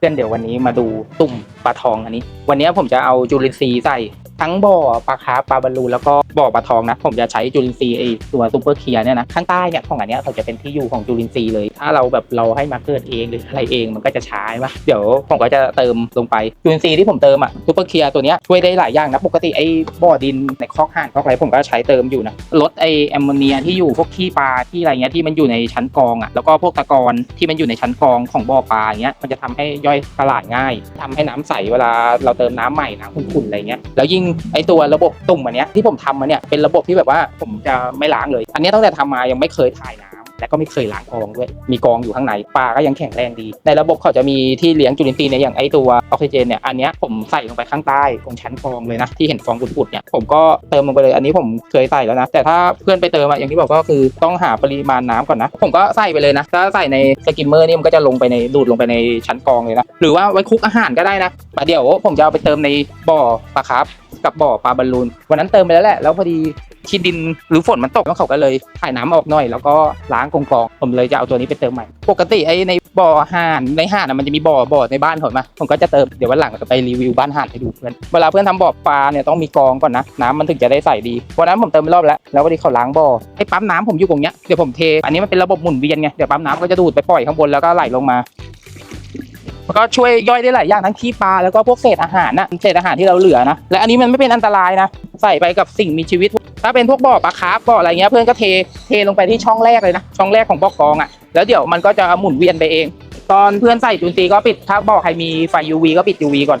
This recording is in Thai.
เพื่อนเดี๋ยววันนี้มาดูตุ่มปลาทองอันนี้ วันนี้ผมจะเอาจุลินทรีย์ใส่ ทั้งบ่อปลาคาร์ฟปลาบอลลูนแล้วก็บ่อปลาทองนะ ผมจะใช้จุลินทรีย์ไอตัวซูเปอร์เคียร์เนี่ยนะข้างใต้เนี่ยของอันเนี้ยเขาจะเป็นที่อยู่ของจุลินทรีย์เลย ถ้าเราแบบเราให้มาเกิดเองหรืออะไรเองมันก็จะช้าใช่ปะเดี๋ยวผมก็จะเติมลงไปจุลินทรีย์ที่ผมเติมอะซูเปอร์เคียร์ตัวเนี้ยช่วยได้หลายอย่างนะปกติไอ้บ่อดินในคอกห่านคอกอะไรผมก็ใช้เติมอยู่นะลดไอแอมโมเนียที่อยู่พวกขี้ปลาที่อะไรเงี้ยที่มันอยู่ในชั้นกองอะแล้วก็พวกตะกอนที่มันอยู่ในชั้นกองของบ่อปลาอย่างเงี้ยมันจะทำให้ย่อยสลายง่ายทำให้น้ำใสเวลาเราเติมน้ำใหม่น้ำขุ่นๆอะไรเงี้ยแล้วยิ่งไอตัวระบบตุ่มอันเนี้ยที่ผมทำมาเนี่ยเป็นระบบที่แบบว่าผมจะไม่ล้างเลย อันเนี้ยตั้งแต่ทำมายังไม่เคยถ่ายน้ำและก็ไม่เคยล้างกองด้วย มีกองอยู่ข้างในปลาก็ยังแข็งแรงดี ในระบบเขาจะมีที่เลี้ยงจุลินทรีย์เนี่ยอย่างไอตัวออกซิเจนเนี่ยอันเนี้ยผมใส่ลงไปข้างใต้ตรงชั้นกองเลยนะที่เห็นฟองปุดๆเนี่ยผมก็เติมลงไปเลยอันนี้ผมเคยใส่แล้วนะ แต่ถ้าเพื่อนไปเติมอะอย่างที่บอกก็คือต้องหาปริมาณน้ำก่อนนะ ผมก็ใส่ไปเลยนะ ถ้าใส่ในสกิมเมอร์นี่มันก็จะลงไปในดูดลงไปในชั้นกองเลยนะหรือว่าไว้คลุกอาหารก็ได้นะแต่เดี๋ยวผมจะเอาไปเติมในบ่อปลาคาร์ฟ กับบ่อปลาบอลลูนวันนั้นเติมไปแล้วแหละแล้วพอดีที่ดินหรือฝนมันตกแล้วเขาก็เลยถ่ายน้ำออกหน่อย แล้วก็ล้างกองกองผมเลยจะเอาตัวนี้ไปเติมใหม่ ปกติไอ้ในบ่อห่านในห่านมันจะมีบ่อบ่อในบ้านผมมาผมก็จะเติมเดี๋ยววันหลังจะไปรีวิวบ้านห่านให้ดูเพื่อนเวลาเพื่อนทำบ่อปลาเนี่ยต้องมีกองก่อนนะน้ำมันถึงจะได้ใส่ดีวันนั้นผมเติมไปรอบแล้วแล้ววันนี้เขาล้างบ่อไอ้ปั๊มน้ำผมอยู่ตรงเนี้ยเดี๋ยวผมเทอันนี้มันเป็นระบบหมุนเวียนไงเดี๋ยวปั๊มน้ำก็จะดูดไปปล่อยข้างบนแล้วก็ไหลลงมา มันก็ช่วยย่อยได้หลายอย่างทั้งขี้ปลาแล้วก็พวกเศษอาหารนะเศษอาหารที่เราเหลือนะและอันนี้มันไม่เป็นอันตรายนะ ใส่ไปกับสิ่งมีชีวิต ถ้าเป็นพวกบ่อปลาคาร์ฟบ่ออะไรเงี้ยเพื่อนก็เทเทลงไปที่ช่องแรกเลยนะช่องแรกของบ่อกองอะแล้วเดี๋ยวมันก็จะหมุนเวียนไปเอง ตอนเพื่อนใส่จุนตีก็ปิดถ้าบ่อใครมีไฟ UV ก็ปิด UV ก่อน